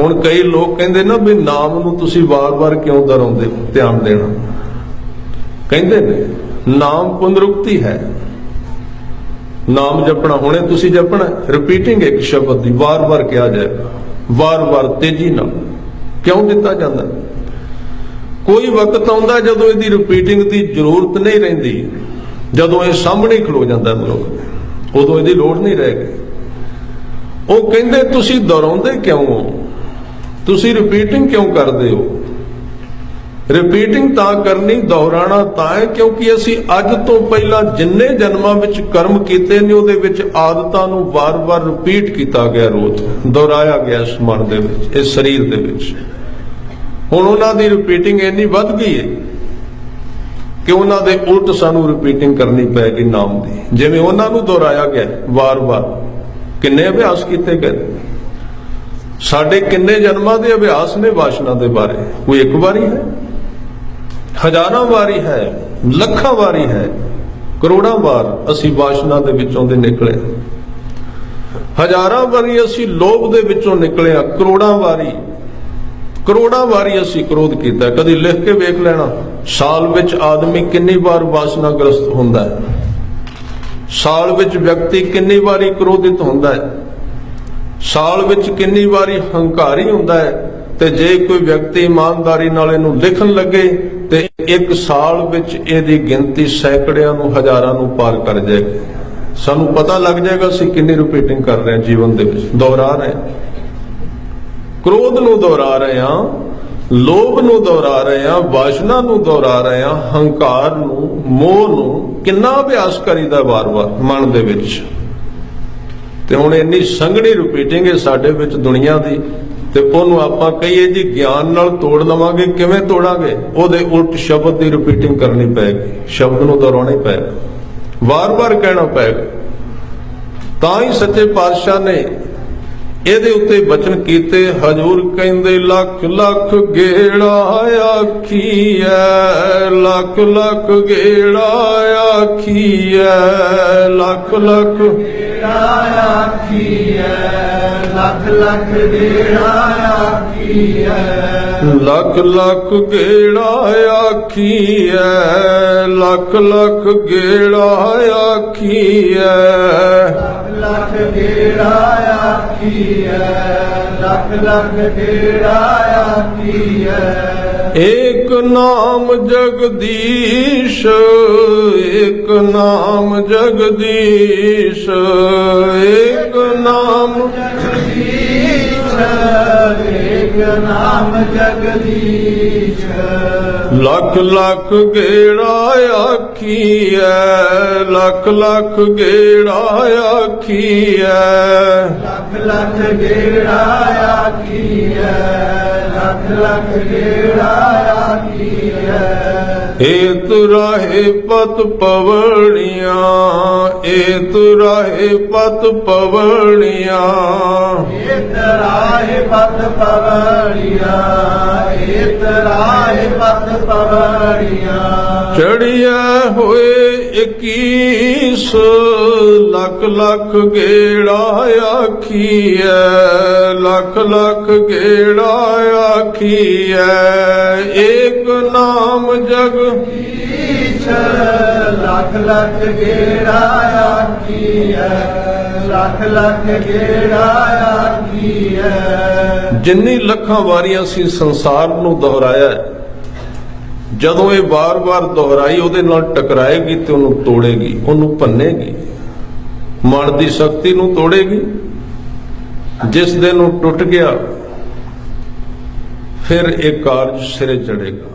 ਹੁਣ ਕਈ ਲੋਕ ਕਹਿੰਦੇ ਨਾ ਵੀ ਨਾਮ ਨੂੰ ਤੁਸੀਂ ਵਾਰ-ਵਾਰ ਕਿਉਂ ਦੁਹਰਾਉਂਦੇ ਧਿਆਨ ਦੇਣਾ। ਕਹਿੰਦੇ ਨੇ, ਨਾਮ ਪੁਨਰੁਕਤੀ ਹੈ। ਨਾਮ ਜਪਣਾ, ਹੁਣੇ ਤੁਸੀਂ ਜਪਣਾ ਰਿਪੀਟਿੰਗ ਇੱਕ ਸ਼ਬਦ ਦੀ ਵਾਰ-ਵਾਰ ਕਿਹਾ ਜਾਏਗਾ। ਵਾਰ-ਵਾਰ ਤੇਜ਼ੀ ਨਾਲ। ਕਿਉਂ ਦਿੱਤਾ ਜਾਂਦਾ? ਕੋਈ ਵਕਤ ਆਉਂਦਾ ਜਦੋਂ ਇਹਦੀ ਰਿਪੀਟਿੰਗ ਦੀ ਜ਼ਰੂਰਤ ਨਹੀਂ ਰਹਿੰਦੀ। ਜਦੋਂ ਇਹ ਸਾਹਮਣੇ ਖਲੋ ਜਾਂਦਾ ਮਨੁੱਖ, ਉਦੋਂ ਇਹਦੀ ਲੋੜ ਨਹੀਂ ਰਹਿ ਗਈ। ਉਹ ਕਹਿੰਦੇ, ਤੁਸੀਂ ਦੁਹਰਾਉਂਦੇ ਕਿਉਂ ਹੋ? ਤੁਸੀਂ ਰਿਪੀਟਿੰਗ ਕਿਉਂ ਕਰਦੇ ਹੋ? ਰਿਪੀਟਿੰਗ ਤਾਂ ਕਰਨੀ ਦੁਹਰਾਣਾ ਤਾਂ ਹੈ, ਕਿਉਂਕਿ ਅਸੀਂ ਅੱਜ ਤੋਂ ਪਹਿਲਾਂ ਜਿੰਨੇ ਜਨਮਾਂ ਵਿੱਚ ਕਰਮ ਕੀਤੇ ਨੇ, ਉਹਦੇ ਵਿੱਚ ਆਦਤਾਂ ਨੂੰ ਵਾਰ-ਵਾਰ ਰਿਪੀਟ ਕੀਤਾ ਗਿਆ ਰੋਜ਼ ਦੁਹਰਾਇਆ ਗਿਆ ਇਸ ਮਨ ਦੇ ਵਿੱਚ, ਇਸ ਸਰੀਰ ਦੇ ਵਿੱਚ। ਹੁਣ ਉਹਨਾਂ ਦੀ ਰਿਪੀਟਿੰਗ ਇੰਨੀ ਵੱਧ ਗਈ ਹੈ ਕਿ ਉਹਨਾਂ ਦੇ ਉਲਟ ਸਾਨੂੰ ਰਿਪੀਟਿੰਗ ਕਰਨੀ ਪੈਗੀ ਨਾਮ ਦੀ। ਜਿਵੇਂ ਉਹਨਾਂ ਨੂੰ ਦੁਹਰਾਇਆ ਗਿਆ ਵਾਰ-ਵਾਰ, ਕਿੰਨੇ ਅਭਿਆਸ ਕੀਤੇ ਗਏ ਸਾਡੇ ਕਿੰਨੇ ਜਨਮਾਂ ਦੇ ਅਭਿਆਸ ਨੇ ਵਾਸ਼ਨਾ ਦੇ ਬਾਰੇ? ਕੋਈ ਇੱਕ ਵਾਰੀ ਹੈ? ਹਜ਼ਾਰਾਂ ਵਾਰੀ ਹੈ, ਲੱਖਾਂ ਵਾਰੀ ਹੈ, ਕਰੋੜਾਂ ਵਾਰ ਅਸੀਂ ਵਾਸ਼ਨਾ ਦੇ ਵਿੱਚੋਂ ਦੇ ਨਿਕਲੇ ਹਜ਼ਾਰਾਂ ਵਾਰੀ ਅਸੀਂ ਲੋਭ ਦੇ ਵਿੱਚੋਂ ਨਿਕਲੇ ਆ ਕਰੋੜਾਂ ਵਾਰੀ। ਕਰੋੜਾਂ ਵਾਰੀ ਅਸੀਂ ਕ੍ਰੋਧ ਕੀਤਾ। ਕਦੀ ਲਿਖ ਕੇ ਵੇਖ ਲੈਣਾ, ਸਾਲ ਵਿੱਚ ਆਦਮੀ ਕਿੰਨੀ ਵਾਰ ਵਾਸਨਾਗ੍ਰਸਤ ਹੁੰਦਾ ਹੈ? ਸਾਲ ਵਿੱਚ ਵਿਅਕਤੀ ਕਿੰਨੀ ਵਾਰੀ ਕ੍ਰੋਧਿਤ ਹੁੰਦਾ ਹੈ? ਸਾਲ ਵਿੱਚ ਕਿੰਨੀ ਵਾਰੀ ਹੰਕਾਰੀ ਹੁੰਦਾ ਹੈ ਤੇ ਜੇ ਕੋਈ ਵਿਅਕਤੀ ਇਮਾਨਦਾਰੀ ਨਾਲ ਇਹਨੂੰ ਲਿਖਣ ਲੱਗੇ ਤੇ ਇੱਕ ਸਾਲ ਵਿੱਚ ਇਹਦੀ ਗਿਣਤੀ ਸੈਂਕੜਿਆਂ ਨੂੰ, ਹਜ਼ਾਰਾਂ ਨੂੰ ਪਾਰ ਕਰ ਜਾਏਗੀ। ਸਾਨੂੰ ਪਤਾ ਲੱਗ ਜਾਏਗਾ ਅਸੀਂ ਕਿੰਨੀ ਰਿਪੀਟਿੰਗ ਕਰ ਰਹੇ ਹਾਂ ਜੀਵਨ ਦੇ ਵਿੱਚ। ਦੁਹਰਾ ਰਹੇ ਹਾਂ। ਕ੍ਰੋਧ ਨੂੰ ਦੁਹਰਾ ਰਹੇ ਹਾਂ, ਲੋਭ ਨੂੰ ਦੁਹਰਾ ਰਹੇ ਹਾਂ, ਵਾਸ਼ਨਾ ਨੂੰ ਦੁਹਰਾ ਰਹੇ ਹਾਂ, ਹੰਕਾਰ ਨੂੰ, ਮੋਹ ਨੂੰ ਕਿੰਨਾ ਅਭਿਆਸ ਕਰੀਦਾ ਵਾਰ-ਵਾਰ ਮਨ ਦੇ ਵਿੱਚ। ਤੇ ਹੁਣ ਇੰਨੀ ਸੰਘਣੀ ਰਿਪੀਟਿੰਗ ਹੈ ਸਾਡੇ ਵਿੱਚ ਦੁਨੀਆ ਦੀ, ਤੇ ਉਹਨੂੰ ਆਪਾਂ ਕਹੀਏ ਜੀ ਗਿਆਨ ਨਾਲ ਤੋੜ ਲਵਾਂਗੇ, ਕਿਵੇਂ ਤੋੜਾਂਗੇ? ਉਹਦੇ ਉਲਟ ਸ਼ਬਦ ਦੀ ਰਿਪੀਟਿੰਗ ਕਰਨੀ ਪੈਗੀ ਸ਼ਬਦ ਨੂੰ ਦੁਹਰਾਉਣਾ ਹੀ ਪਏਗਾ। ਵਾਰ-ਵਾਰ ਕਹਿਣਾ ਪਏਗਾ। ਤਾਂ ਹੀ ਸੱਚੇ ਪਾਤਸ਼ਾਹ ਨੇ ਇਹਦੇ ਉੱਤੇ ਬਚਨ ਕੀਤੇ, ਹਜੂਰ ਕਹਿੰਦੇ, ਲੱਖ ਲੱਖ ਗੇੜਾ ਆਖੀਐ, ਲੱਖ ਲੱਖ ਗੇੜਾ ਆਖੀਐ, ਲੱਖ ਲੱਖ ਲੱਖ ਲੱਖ ਗੇੜਾ ਆਖੀਐ। ਲੱਖ ਲੱਖ ਗੇੜਾ ਆਖੀਐ ਲੱਖ ਲੱਖ ਗੇੜਾ ਆਖੀਐ। ਲੱਖ ਲੱਖ ਗੇੜਾ ਆਖੀਐ ਲੱਖ ਲੱਖ ਗੇੜਾ ਆਖੀਐ। ਏਕ ਨਾਮ ਜਗਦੀਸ਼, ਏਕ ਨਾਮ ਜਗਦੀਸ਼, ਏਕ ਨਾਮ ਜਗਦੀਸ਼ ਏਕ ਨਾਮ ਜਗਦੀਸ਼ ਲੱਖ ਲੱਖ ਗੇੜਾ ਆਖੀਐ, ਲੱਖ ਲੱਖ ਗੇੜਾ ਆਖੀਐ। ਲੱਖ ਲੱਖ ਗੇੜਾ ਲੱਖ ਲੱਖ ਗੇੜਾ ਆਖੀਐ ਏ ਤੁਰਾਹੇ ਪਤ ਪਵਣੀਆਂ ਏ ਤੁਰਾਹੇ ਪਤ ਪਵਣੀਆਂ। ਇਤਰਾਏ ਪਤ ਪਵੜੀਆ ਇਤਰਾਏ ਪਤ ਪਵੜੀਆ ਚੜਿਆ ਹੋਏ 21 ਲੱਖ ਲੱਖ ਗੇੜਾ ਆਖੀਐ ਲੱਖ ਲੱਖ ਗੇੜਾ ਆਖੀਐ ਏਕ ਨਾਮ ਜਗ। ਲੱਖ ਲੱਖ ਗੇੜਾ ਆਖੀਐ ਲੱਖ ਲੱਖ ਗੇੜਾ ਆਖੀਐ। ਜਿੰਨੀ ਲੱਖਾਂ ਵਾਰੀਆਂ ਸੀ ਸੰਸਾਰ ਨੂੰ ਦੁਹਰਾਇਆ ਜਦੋਂ ਇਹ ਵਾਰ-ਵਾਰ ਦੁਹਰਾਈ, ਉਹਦੇ ਨਾਲ ਟਕਰਾਏਗੀ ਤੇ ਉਹਨੂੰ ਤੋੜੇਗੀ, ਉਹਨੂੰ ਭੰਨੇਗੀ। ਮਨ ਦੀ ਸ਼ਕਤੀ ਨੂੰ ਤੋੜੇਗੀ। ਜਿਸ ਦਿਨ ਉਹ ਟੁੱਟ ਗਿਆ, ਫਿਰ ਇਹ ਕਾਰਜ ਸਿਰੇ ਚੜੇਗਾ